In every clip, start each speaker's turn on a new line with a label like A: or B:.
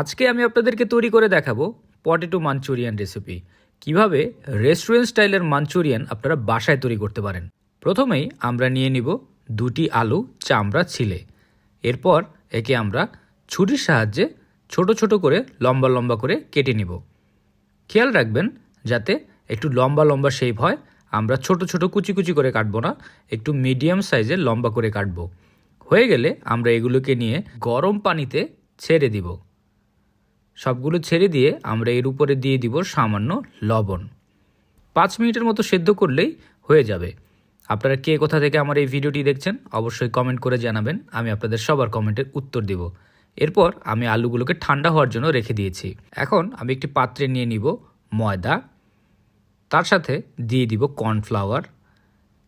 A: আজকে আমি আপনাদেরকে তৈরি করে দেখাবো পটেটো মাঞ্চুরিয়ান রেসিপি কীভাবে রেস্টুরেন্ট স্টাইলের মাঞ্চুরিয়ান আপনারা বাসায় তৈরি করতে পারেন। প্রথমেই আমরা নিয়ে নিব দুটি আলু চামড়া ছিলে। এরপর একে আমরা ছুরির সাহায্যে ছোট ছোট করে লম্বা লম্বা করে কেটে নিব। খেয়াল রাখবেন যাতে একটু লম্বা লম্বা শেপ হয়, আমরা ছোট ছোট কুচি কুচি করে কাটবো না, একটু মিডিয়াম সাইজের লম্বা করে কাটবো। হয়ে গেলে আমরা এগুলোকে নিয়ে গরম পানিতে ছেড়ে দিব। সবগুলো ছেড়ে দিয়ে আমরা এর উপরে দিয়ে দিব সামান্য লবণ। পাঁচ মিনিটের মতো সেদ্ধ করলেই হয়ে যাবে। আপনারা কে কোথা থেকে আমার এই ভিডিওটি দেখছেন, অবশ্যই কমেন্ট করে জানাবেন। আমি আপনাদের সবার কমেন্টের উত্তর দিব। এরপর আমি আলুগুলোকে ঠান্ডা হওয়ার জন্য রেখে দিয়েছি। এখন আমি একটি পাত্রে নিয়ে নিব ময়দা। তার সাথে দিয়ে দিব কর্নফ্লাওয়ার।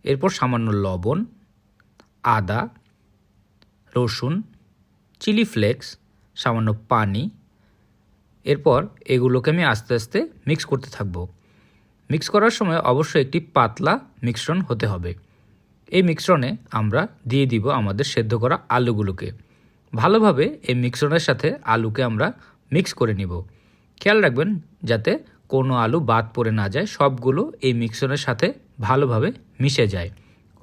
A: এরপর সামান্য লবণ, আদা, রসুন, চিলি ফ্লেক্স, সামান্য পানি এরপর এগুলোকে আমি আস্তে আস্তে মিক্স করতে থাকব। মিক্স করার সময় অবশ্যই একটি পাতলা মিশ্রণ হতে হবে। এই মিশ্রণে আমরা দিয়ে দিব আমাদের সেদ্ধ করা আলুগুলোকে। ভালোভাবে এই মিশ্রণের সাথে আলুকে আমরা মিক্স করে নিব। খেয়াল রাখবেন যাতে কোনো আলু বাদ পড়ে না যায়, সবগুলো এই মিশ্রণের সাথে ভালোভাবে মিশে যায়।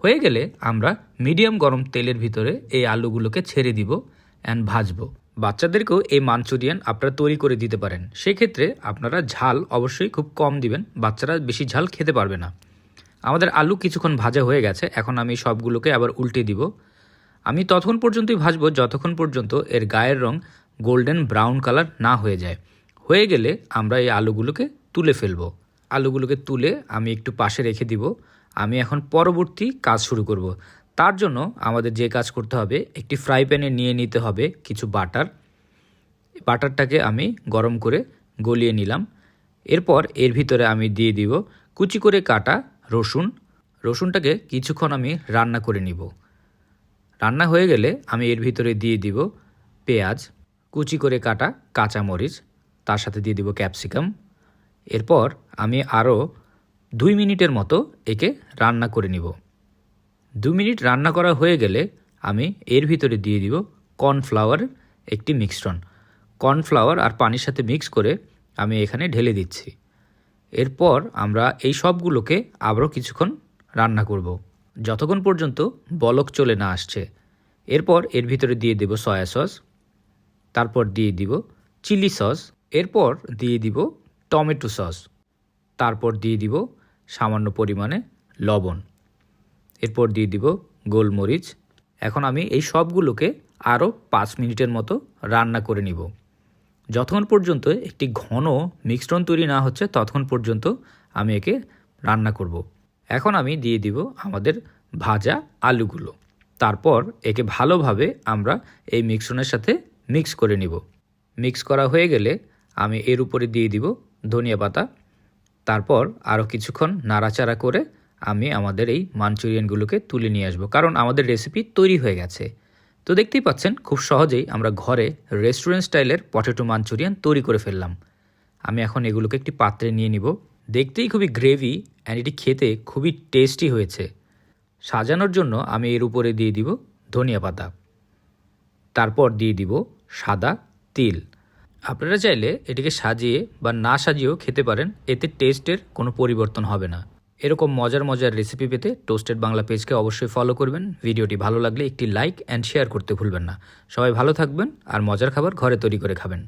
A: হয়ে গেলে আমরা মিডিয়াম গরম তেলের ভিতরে এই আলুগুলোকে ছেড়ে দিব অ্যান্ড ভাজবো। বাচ্চাদেরকেও এই মাঞ্চুরিয়ান আপনারা তৈরি করে দিতে পারেন। সেক্ষেত্রে আপনারা ঝাল অবশ্যই খুব কম দিবেন, বাচ্চারা বেশি ঝাল খেতে পারবে না। আমাদের আলু কিছুক্ষণ ভাজা হয়ে গেছে, এখন আমি সবগুলোকে আবার উল্টে দিব। আমি ততক্ষণ পর্যন্তই ভাজবো, যতক্ষণ পর্যন্ত এর গায়ের রং গোল্ডেন ব্রাউন কালার না হয়ে যায়। হয়ে গেলে আমরা এই আলুগুলোকে তুলে ফেলব। আলুগুলোকে তুলে আমি একটু পাশে রেখে দিব। আমি এখন পরবর্তী কাজ শুরু করব। তার জন্য আমাদের যে কাজ করতে হবে, একটি ফ্রাই প্যানে নিয়ে নিতে হবে কিছু বাটার। বাটারটাকে আমি গরম করে গলিয়ে নিলাম। এরপর এর ভিতরে আমি দিয়ে দিব কুচি করে কাটা রসুন। রসুনটাকে কিছুক্ষণ আমি রান্না করে নিব। রান্না হয়ে গেলে আমি এর ভিতরে দিয়ে দিব পেঁয়াজ, কুচি করে কাটা কাঁচামরিচ, তার সাথে দিয়ে দিব ক্যাপসিকাম। এরপর আমি আরও দুই মিনিটের মতো একে রান্না করে নিব। দু মিনিট রান্না করা হয়ে গেলে আমি এর ভিতরে দিয়ে দিব কর্নফ্লাওয়ার একটি মিশ্রণ কর্নফ্লাওয়ার আর পানির সাথে মিক্স করে আমি এখানে ঢেলে দিচ্ছি। এরপর আমরা এই সবগুলোকে আবারও কিছুক্ষণ রান্না করব। যতক্ষণ পর্যন্ত বলক চলে না আসছে। এরপর এর ভিতরে দিয়ে দেব সয়া সস, তারপর দিয়ে দিব চিলি সস, এরপর দিয়ে দিব টমেটো সস, তারপর দিয়ে দিব সামান্য পরিমাণে লবণ। এরপর দিয়ে দিব গোলমরিচ। এখন আমি এই সবগুলোকে আরও পাঁচ মিনিটের মতো রান্না করে নিব। যতক্ষণ পর্যন্ত একটি ঘন মিশ্রণ তৈরি না হচ্ছে, ততক্ষণ পর্যন্ত আমি একে রান্না করব। এখন আমি দিয়ে দিব আমাদের ভাজা আলুগুলো। তারপর একে ভালোভাবে আমরা এই মিশ্রণের সাথে মিক্স করে নিব। মিক্স করা হয়ে গেলে আমি এর উপরে দিয়ে দিব ধনিয়া পাতা। তারপর আরও কিছুক্ষণ নাড়াচাড়া করে আমি আমাদের এই মাঞ্চুরিয়ানগুলোকে তুলে নিয়ে আসব। কারণ আমাদের রেসিপি তৈরি হয়ে গেছে। তো দেখতেই পাচ্ছেন, খুব সহজেই আমরা ঘরে রেস্টুরেন্ট স্টাইলের পটেটো মাঞ্চুরিয়ান তৈরি করে ফেললাম। আমি এখন এগুলোকে একটি পাত্রে নিয়ে নিব। দেখতেই খুবই গ্রেভি অ্যান্ড এটি খেতে খুবই টেস্টি হয়েছে। সাজানোর জন্য আমি এর উপরে দিয়ে দিব ধনিয়া পাতা। তারপর দিয়ে দিব সাদা তিল। আপনারা চাইলে এটিকে সাজিয়ে বা না সাজিয়েও খেতে পারেন। এতে টেস্টের কোনো পরিবর্তন হবে না। এরকম মজার মজার রেসিপি পেতে টোস্টেড বাংলা পেজকে অবশ্যই ফলো করবেন। ভিডিওটি ভালো লাগলে একটি লাইক অ্যান্ড শেয়ার করতে ভুলবেন না। সবাই ভালো থাকবেন আর মজার খাবার ঘরে তৈরি করে খাবেন।